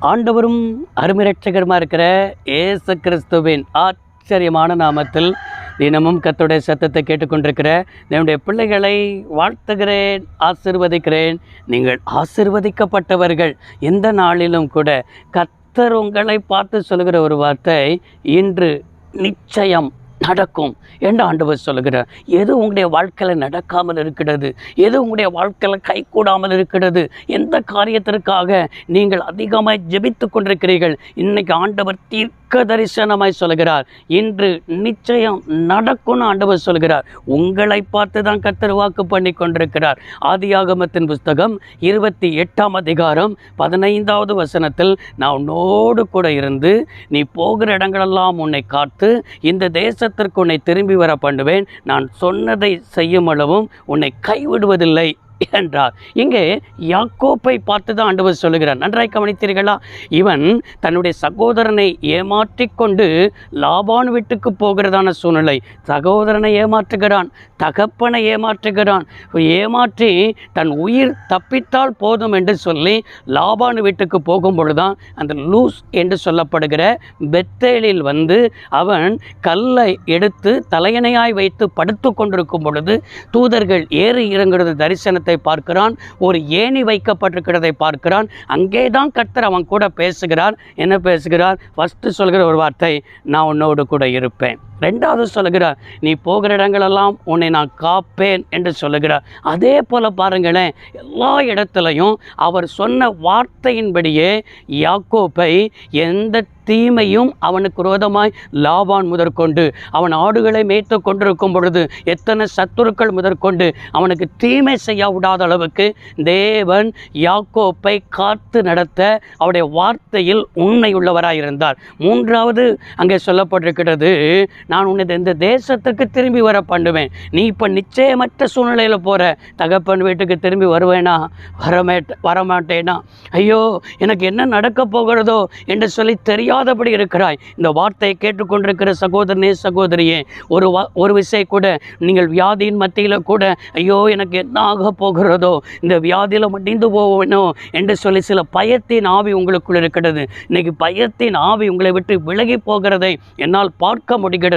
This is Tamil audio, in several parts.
ஆண்டவரும் அருமிரட்சகருமா இருக்கிற ஏசு கிறிஸ்துவின் ஆச்சரியமான நாமத்தில் தினமும் கத்துடைய சத்தத்தை கேட்டுக்கொண்டிருக்கிற என்னுடைய பிள்ளைகளை வாழ்த்துகிறேன் ஆசிர்வதிக்கிறேன். நீங்கள் ஆசிர்வதிக்கப்பட்டவர்கள். எந்த நாளிலும் கூட கத்தர் உங்களை பார்த்து சொல்லுகிற ஒரு வார்த்தை இன்று நிச்சயம். நடக்கும் என்று ஆண்டவர் சொல்லுகிறார். எது உங்களுடைய வாழ்க்கையில் நடக்காமல் இருக்கிறது? எது உங்களுடைய வாழ்க்கையில் கைகூடாமல் இருக்கிறது? எந்த காரியத்திற்காக நீங்கள் அதிகமாய் ஜெபித்து கொண்டிருக்கிறீர்கள்? இன்னைக்கு ஆண்டவர் தீர்க்க தரிசனமாய் சொல்கிறார். இன்று நிச்சயம் நடக்கும்னு ஆண்டவர் சொல்கிறார். உங்களை பார்த்து தான் கத்தர் வாக்கு பண்ணி கொண்டிருக்கிறார். ஆதியாகமத்தின் புஸ்தகம் இருபத்தி எட்டாம் அதிகாரம் பதினைந்தாவது வசனத்தில் நான் உன்னோடு கூட இருந்து நீ போகிற இடங்களெல்லாம் உன்னை காத்து இந்த தேசத்திற்கு உன்னை திரும்பி வர பண்ணுவேன். நான் சொன்னதை செய்யும் அளவும் உன்னை கைவிடுவதில்லை. என்றார். இங்கே யாக்கோப்பை பார்த்து தான் ஆண்டவர் சொல்லுகிறார். நன்றாய் கவனித்தீர்களா? இவன் தன்னுடைய சகோதரனை ஏமாற்றிக்கொண்டு லாபான் வீட்டுக்கு போகிறதான சூழ்நிலை. சகோதரனை ஏமாற்றுகிறான் தகப்பனை ஏமாற்றுகிறான். ஏமாற்றி தன் உயிர் தப்பித்தால் போதும் என்று சொல்லி லாபான் வீட்டுக்கு போகும் பொழுதுதான் அந்த லூஸ் என்று சொல்லப்படுகிற பெத்தேலில் வந்து அவன் கல்லை எடுத்து தலையணையாய் வைத்து படுத்து கொண்டிருக்கும் பொழுது தூதர்கள் ஏறி இறங்குறது தரிசனத்தை பார்க்கிறான் ஒரு ஏணி வைக்கப்பட்டிருக்கிறதை பார்க்கிறான். அங்கே தான் கர்த்தர் அவன் கூட பேசுகிறார். என்ன பேசுகிறார்? ஃபஸ்ட்டு சொல்கிற ஒரு வார்த்தை நான் உன்னோடு கூட இருப்பேன். ரெண்டாவது சொல்லுகிறார் நீ போகிற இடங்களெல்லாம் உன்னை நான் காப்பேன் என்று சொல்லுகிறார். அதே போல் பாருங்களேன் எல்லா இடத்துலையும் அவர் சொன்ன வார்த்தையின்படியே யாக்கோப்பை எந்த தீமையும் அவனுக்கு ரோதமாய் லாபான் முதற்கொண்டு அவன் ஆடுகளை மேய்த்து கொண்டிருக்கும் பொழுது எத்தனை சத்துருக்கள் முதற்கொண்டு அவனுக்கு தீமை செய்ய விடாத அளவுக்கு தேவன் யாக்கோப்பை காத்து நடத்த அவருடைய வார்த்தையில் உண்மை இருந்தார் மூன்றாவது அங்கே சொல்லப்பட்டிருக்கிறது நான் உன்னை இந்த தேசத்துக்கு திரும்பி வர பண்ணுவேன். நீ இப்போ நிச்சயமற்ற சூழ்நிலையில் போகிற தகப்பன் வீட்டுக்கு திரும்பி வருவேனா? வரமேட்ட வரமாட்டேனா? ஐயோ எனக்கு என்ன நடக்க போகிறதோ என்று சொல்லி தெரியாதபடி இருக்கிறாய். இந்த வார்த்தையை கேட்டுக்கொண்டிருக்கிற சகோதரனே சகோதரியே ஒரு வா ஒரு விஷயம் கூட நீங்கள் வியாதியின் மத்தியில் கூட ஐயோ எனக்கு என்ன ஆக போகிறதோ இந்த வியாதியில் மடிந்து போவேனோ என்று சொல்லி சில பயத்தின் ஆவி உங்களுக்குள் இருக்கிறது. இன்னைக்கு பயத்தின் ஆவி உங்களை விட்டு விலகி போகிறதை என்னால் பார்க்க முடிகிறது.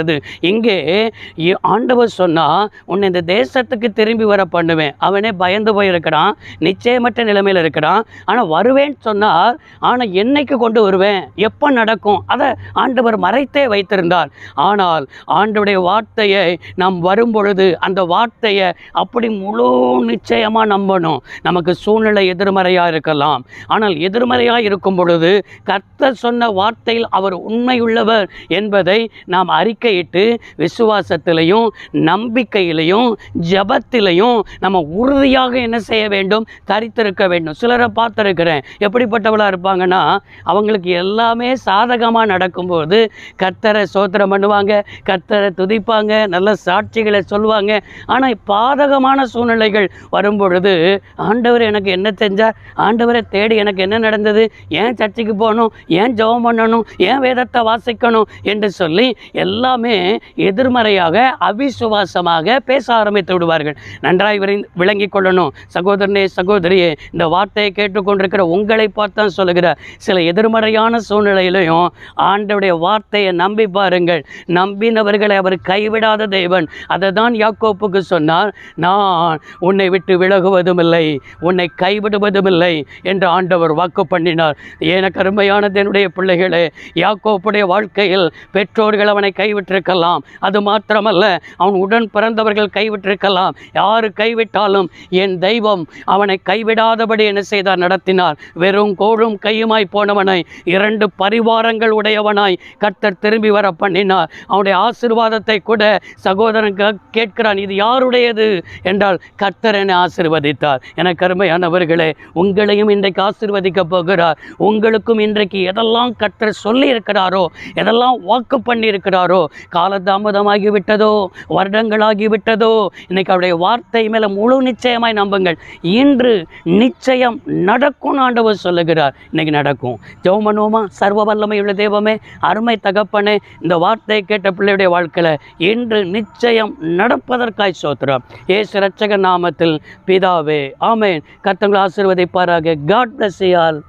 இங்கே ஆண்டவர் சொன்னா உன்னை இந்த தேசத்துக்கு திரும்பி வர பண்ணுவேன். அவனே பயந்து போயிருக்கிறான் நிச்சயமற்ற நிலைமையில் இருக்கிறான். ஆனால் வருவேன்னு சொன்னால் ஆனால் என்னைக்கு கொண்டு வருவேன்? எப்போ நடக்கும்? அதை ஆண்டவர் மறைத்தே வைத்திருந்தார். ஆனால் ஆண்டவுடைய வார்த்தையை நாம் வரும் பொழுது அந்த வார்த்தையை அப்படி முழு நிச்சயமாக நம்பணும். நமக்கு சூழ்நிலை எதிர்மறையாக இருக்கலாம். ஆனால் எதிர்மறையாக இருக்கும் பொழுது கர்த்தர் சொன்ன வார்த்தையில் அவர் உண்மையுள்ளவர் என்பதை நாம் அறிக்கை அறிக்கையிட்டு விசுவாசத்திலையும் நம்பிக்கையிலையும் ஜபத்திலையும் நம்ம உறுதியாக என்ன செய்ய வேண்டும்? தரித்திருக்க வேண்டும். சிலரை பார்த்துருக்கிறேன். எப்படிப்பட்டவளாக இருப்பாங்கன்னா அவங்களுக்கு எல்லாமே சாதகமாக நடக்கும்போது கத்தரை சோத்திரம் பண்ணுவாங்க கத்தரை துதிப்பாங்க நல்ல சாட்சிகளை சொல்லுவாங்க. ஆனால் பாதகமான சூழ்நிலைகள் வரும்பொழுது ஆண்டவர் எனக்கு என்ன செஞ்சார் ஆண்டவரை தேடி எனக்கு என்ன நடந்தது? ஏன் சர்ச்சைக்கு போகணும்? ஏன் ஜெபம் பண்ணணும்? ஏன் வேதத்தை வாசிக்கணும்? என்று சொல்லி எல்லா எல்லாமே எதிர்மறையாக அவிசுவாசமாக பேச ஆரம்பித்து விடுவார்கள். நன்றாய் விரை விளங்கி கொள்ளணும். சகோதரனே சகோதரியே இந்த வார்த்தையை கேட்டுக்கொண்டிருக்கிற உங்களை பார்த்தான் சொல்லுகிற சில எதிர்மறையான சூழ்நிலையிலையும் ஆண்டவுடைய வார்த்தையை நம்பி பாருங்கள். நம்பினவர்களை அவர் கைவிடாத தேவன். அதை தான் யாக்கோப்புக்கு சொன்னார். நான் உன்னை விட்டு விலகுவதும் இல்லை உன்னை கைவிடுவதும் இல்லை என்று ஆண்டவர் வாக்கு பண்ணினார். எனக்கு அருமையானது என்னுடைய பிள்ளைகளே யாக்கோப்புடைய வாழ்க்கையில் பெற்றோர்கள் அவனை கைவிட்டு கைவிட்டிருக்கலாம். அது மாத்திரமல்ல அவன் உடன் பிறந்தவர்கள் கைவிட்டிருக்கலாம். யார் கைவிட்டாலும் என் தெய்வம் அவனை கைவிடாதபடி என்ன செய்தார்? நடத்தினார். வெறும் கோழும் கையுமாய் போனவனை இரண்டு பரிவாரங்கள் உடையவனாய் கர்த்தர் திரும்பி வர பண்ணினார். அவனுடைய ஆசீர்வாதத்தை கூட சகோதரன் கேட்கிறான் இது யாருடையது? என்றால் கர்த்தர் என்னை ஆசீர்வதித்தார். என கருமையானவர்களே உங்களையும் இன்றைக்கு ஆசீர்வதிக்க போகிறார். உங்களுக்கும் இன்றைக்கு எதெல்லாம் கர்த்தர் சொல்லி இருக்கிறாரோ எதெல்லாம் வாக்கு பண்ணியிருக்கிறாரோ காலதாமதமாகி விட்டதோ வருடங்களாகி விட்டதோ இன்னைக்கு அவருடைய வார்த்தை மேலே முழு நிச்சயமாய் நம்புங்கள். இன்று நிச்சயம் நடக்கும் ஆண்டவர் சொல்லுகிறார். இன்னைக்கு நடக்கும். ஜெவமனோமா சர்வ வல்லமை உள்ள தெய்வமே அருமை தகப்பனே இந்த வார்த்தையை கேட்ட பிள்ளையுடைய வாழ்க்கையில் இன்று நிச்சயம் நடப்பதற்காய் சோத்திரம். ஏசு ரட்சக நாமத்தில் பிதாவே ஆமேன். கத்தங்களை ஆசீர்வதிப்பாராக. God plus all